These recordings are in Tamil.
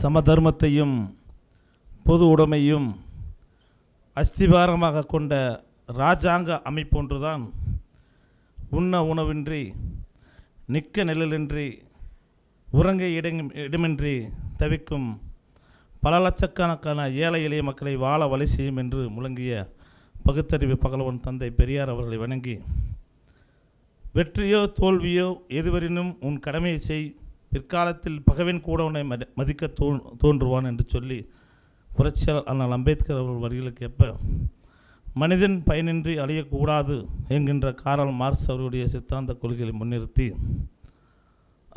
சமதர்மத்தையும் பொது உடைமையும் அஸ்திபாரமாக கொண்ட இராஜாங்க அமைப்பொன்றுதான். உண்ண உணவின்றி நிற்க நிழலின்றி உறங்க இடம் இடமின்றி தவிக்கும் பல லட்சக்கணக்கான ஏழை எளிய மக்களை வாழ வழி செய்யும் என்று முழங்கிய பகுத்தறிவு பகலவன் தந்தை பெரியார் அவர்களை வணங்கி வெற்றியோ தோல்வியோ எதுவரினும் உன் கடமையை செய். பிற்காலத்தில் பகவின் கூட உன்னை மதி மதிக்க தோன் தோன்றுவான் என்று சொல்லி புரட்சியாளர் ஆனால் அம்பேத்கர் அவர்கள் வரிகளுக்கு ஏற்ப மனிதன் பயனின்றி அழியக்கூடாது என்கின்ற காரல் மார்க்ஸ் அவருடைய சித்தாந்த கொள்கைகளை முன்னிறுத்தி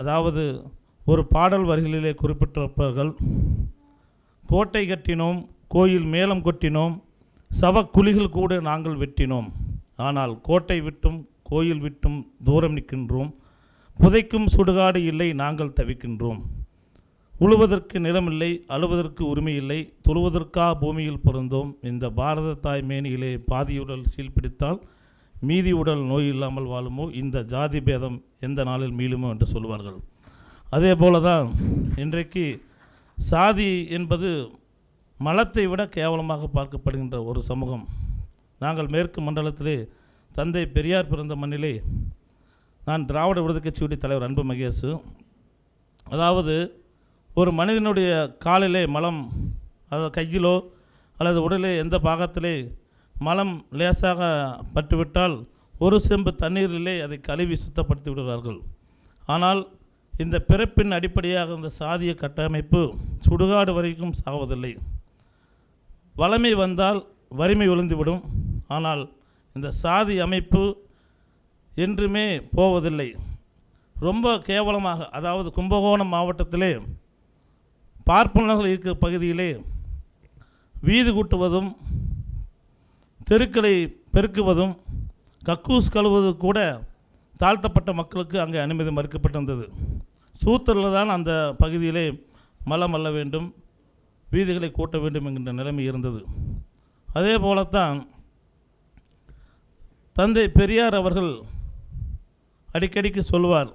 அதாவது ஒரு பாடல் வரிகளிலே குறிப்பிட்டிருப்பார்கள் கோட்டை கட்டினோம் கோயில் மேளம் கொட்டினோம் சவக்குழிகள் கூட நாங்கள் வெட்டினோம். ஆனால் கோட்டை விட்டும் கோயில் விட்டும் தூரம் நிற்கின்றோம். புதைக்கும் சுடுகாடு இல்லை நாங்கள் தவிக்கின்றோம். உழுவதற்கு நிலமில்லை அழுவதற்கு உரிமை இல்லை தொழுவதற்கா பூமியில் பிறந்தோம். இந்த பாரத தாய் மேனியிலே பாதியுடல் சீல்பிடித்தால் மீதி உடல் நோய் இல்லாமல் வாழுமோ? இந்த ஜாதி பேதம் எந்த நாளில் மீளுமோ என்று சொல்வார்கள். அதே போல தான் இன்றைக்கு சாதி என்பது மலத்தை விட கேவலமாக பார்க்கப்படுகின்ற ஒரு சமூகம். நாங்கள் மேற்கு மண்டலத்திலே தந்தை பெரியார் பிறந்த மண்ணிலே நான் திராவிட விடுதலை கட்சியுடைய தலைவர் அன்பு மகேஷ் அதாவது ஒரு மனிதனுடைய காலிலே மலம் அதாவது கையிலோ அல்லது உடலே எந்த பாகத்திலே மலம் லேசாக பட்டுவிட்டால் ஒரு செம்பு தண்ணீரிலே அதை கழுவி சுத்தப்படுத்தி விடுகிறார்கள். ஆனால் இந்த பிறப்பின் அடிப்படையாக இந்த சாதிய கட்டமைப்பு சுடுகாடு வரைக்கும் சாவதில்லை. வளமை வந்தால் வறுமை விழுந்துவிடும் ஆனால் இந்த சாதி அமைப்பு என்றுமே போவதில்லை. ரொம்ப கேவலமாக அதாவது கும்பகோணம் மாவட்டத்திலே பார்ப்பனர்கள் இருக்கிற பகுதியிலே வீதி கூட்டுவதும் தெருக்களை பெருக்குவதும் கக்கூஸ் கழுவது கூட தாழ்த்தப்பட்ட மக்களுக்கு அங்கே அனுமதி மறுக்கப்பட்டிருந்தது. சூத்தரில் தான் அந்த பகுதியிலே மலம் அல்ல வேண்டும் வீதிகளை கூட்ட வேண்டும் என்கின்ற நிலைமை இருந்தது. அதே போலத்தான் தந்தை பெரியார் அவர்கள் அடிக்கடிக்கு சொல்வார்.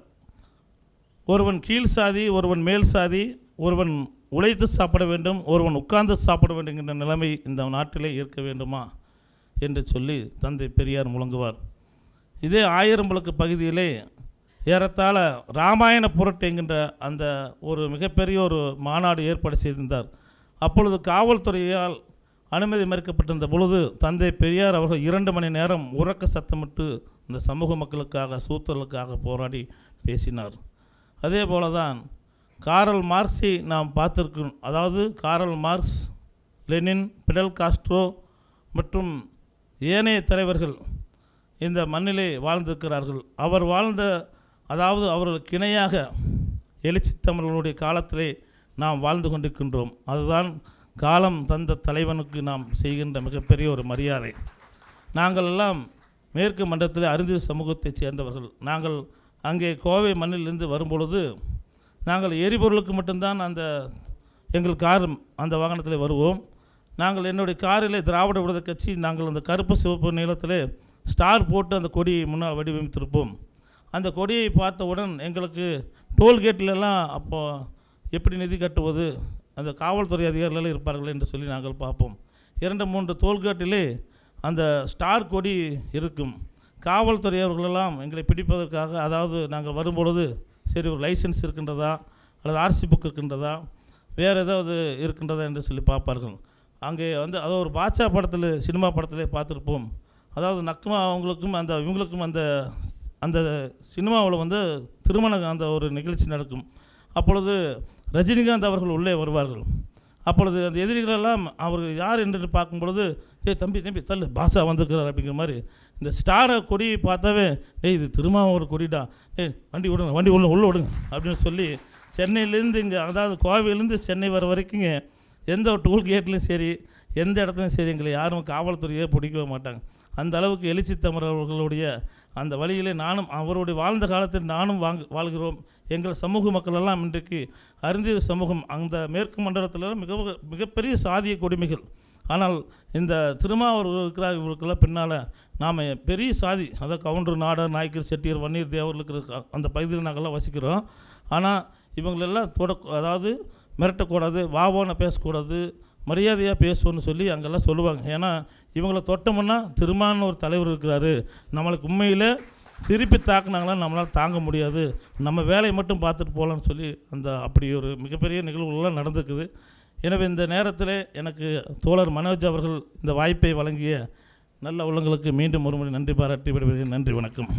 ஒருவன் கீழ் சாதி ஒருவன் மேல் சாதி ஒருவன் உழைத்து சாப்பிட வேண்டும் ஒருவன் உட்கார்ந்து சாப்பிட வேண்டும் நிலைமை இந்த நாட்டிலே இருக்க வேண்டுமா என்று சொல்லி தந்தை பெரியார் முழங்குவார். இதே ஆயிரம்பலுக்கு பகுதியிலே ஏறத்தாழ ராமாயண புரட்டு என்கின்ற அந்த ஒரு மிகப்பெரிய ஒரு மாநாடு ஏற்பாடு செய்திருந்தார். அப்பொழுது காவல்துறையால் அனுமதி மறுக்கப்பட்டிருந்த பொழுது தந்தை பெரியார் அவர்கள் இரண்டு மணி நேரம் உறக்க சத்தமிட்டு இந்த சமூக மக்களுக்காக சூத்தர்களுக்காக போராடி பேசினார். அதே போல தான் காரல் மார்க்ஸை நாம் பார்த்துருக்கோம் அதாவது Karl Marx Lenin Fidel Castro மற்றும் ஏனைய தலைவர்கள் இந்த மண்ணிலே வாழ்ந்திருக்கிறார்கள். அவர் வாழ்ந்த அதாவது அவர்களுக்கு இணையாக எழுச்சி தமிழர்களுடைய காலத்திலே நாம் வாழ்ந்து கொண்டிருக்கின்றோம். அதுதான் காலம் தந்த தலைவனுக்கு நாம் செய்கின்ற மிகப்பெரிய ஒரு மரியாதை. நாங்கள் எல்லாம் மேற்கு மண்டலத்தில் அறிஞர் சமூகத்தைச் சேர்ந்தவர்கள். நாங்கள் அங்கே கோவை மண்ணிலிருந்து வரும்பொழுது நாங்கள் எரிபொருளுக்கு மட்டும்தான் அந்த எங்கள் கார் அந்த வாகனத்தில் வருவோம். நாங்கள் என்னுடைய காரிலே திராவிட விடுதலை கட்சி நாங்கள் அந்த கருப்பு சிவப்பு நீளத்தில் ஸ்டார் போட்டு அந்த கொடியை முன்னால் வடிவமைத்திருப்போம். அந்த கொடியை பார்த்தவுடன் எங்களுக்கு டோல்கேட்லலாம் அப்போ எப்படி நிதி கட்டுவது அந்த காவல்துறை அதிகாரிகள் இருப்பார்கள் என்று சொல்லி நாங்கள் பார்ப்போம். இரண்டு மூன்று தோல்கேட்டிலே அந்த ஸ்டார் கொடி இருக்கும். காவல்துறை அவர்களெல்லாம் எங்களை பிடிப்பதற்காக அதாவது நாங்கள் வரும்பொழுது சரி ஒரு லைசன்ஸ் இருக்கின்றதா? அல்லது ஆர்சி புக் இருக்கின்றதா? வேறு ஏதாவது இருக்கின்றதா என்று சொல்லி பார்ப்பார்கள். அங்கே வந்து அது ஒரு பாட்சா படத்தில் சினிமா படத்திலே பார்த்துருப்போம். அதாவது நக்குமா அவங்களுக்கும் அந்த இவங்களுக்கும் அந்த அந்த சினிமாவில் வந்து திருமண அந்த ஒரு நிகழ்ச்சி நடக்கும். அப்பொழுது ரஜினிகாந்த் அவர்கள் உள்ளே வருவார்கள். அப்பொழுது அந்த எதிரிகளெல்லாம் அவர்கள் யார் என்று பார்க்கும் பொழுது ஏய் தம்பி தம்பி தள்ளு பாஷா வந்திருக்கிறார் அப்படிங்கிற மாதிரி இந்த ஸ்டாரை கொடியை பார்த்தாவே ஏய் இது திருமாவூர் கொடிடா. ஏய் வண்டி விடுங்க வண்டி உள்ள உள்ளே விடுங்க அப்படின்னு சொல்லி சென்னையிலேருந்து இங்கே அதாவது கோவையிலேருந்து சென்னை வர வரைக்குங்க எந்த ஒரு டோல் கேட்லேயும் சரி எந்த இடத்துலையும் சரி எங்களை யாரும் காவல்துறையே பிடிக்கவே மாட்டாங்க. அந்த அளவுக்கு எழுச்சி தமிழர்களுடைய அந்த வழியிலே நானும் அவருடைய வாழ்ந்த காலத்தில் நானும் வாங்க வாழ்கிறோம். எங்கள் சமூக மக்களெல்லாம் இன்றைக்கு அறிந்திய சமூகம் அந்த மேற்கு மண்டலத்தில் மிக மிகப்பெரிய சாதிய கொடுமைகள். ஆனால் இந்த திருமாவூர் இருக்கிறார் இவருக்கெல்லாம் பின்னால் நாம் பெரிய சாதி அதாவது கவுண்டர் நாடர் நாயக்கர் செட்டியர் வன்னியர் தேவர் இருக்கிற அந்த பகுதியில் நாங்கள்லாம் வசிக்கிறோம். ஆனால் இவங்களெல்லாம் தொட அதாவது மிரட்டக்கூடாது வாவோன்னு பேசக்கூடாது. மரியாதையாக பேசுவோன்னு சொல்லி அங்கெல்லாம் சொல்லுவாங்க. ஏன்னா இவங்களை தொட்டோம்னா திருமான ஒரு தலைவர் இருக்கிறாரு. நம்மளுக்கு உண்மையில் திருப்பி தாக்குனாங்களா நம்மளால் தாங்க முடியாது. நம்ம வேலையை மட்டும் பார்த்துட்டு போகலான்னு சொல்லி அந்த அப்படி ஒரு மிகப்பெரிய நிகழ்வுகள்லாம் நடந்துக்குது எனவே இந்த நேரத்தில் எனக்கு தோழர் மனோஜ் அவர்கள் இந்த வாய்ப்பை வழங்கிய நல்ல உள்ளங்களுக்கு மீண்டும் ஒருமுறை நன்றி பாராட்டி விடுவதற்கு நன்றி வணக்கம்.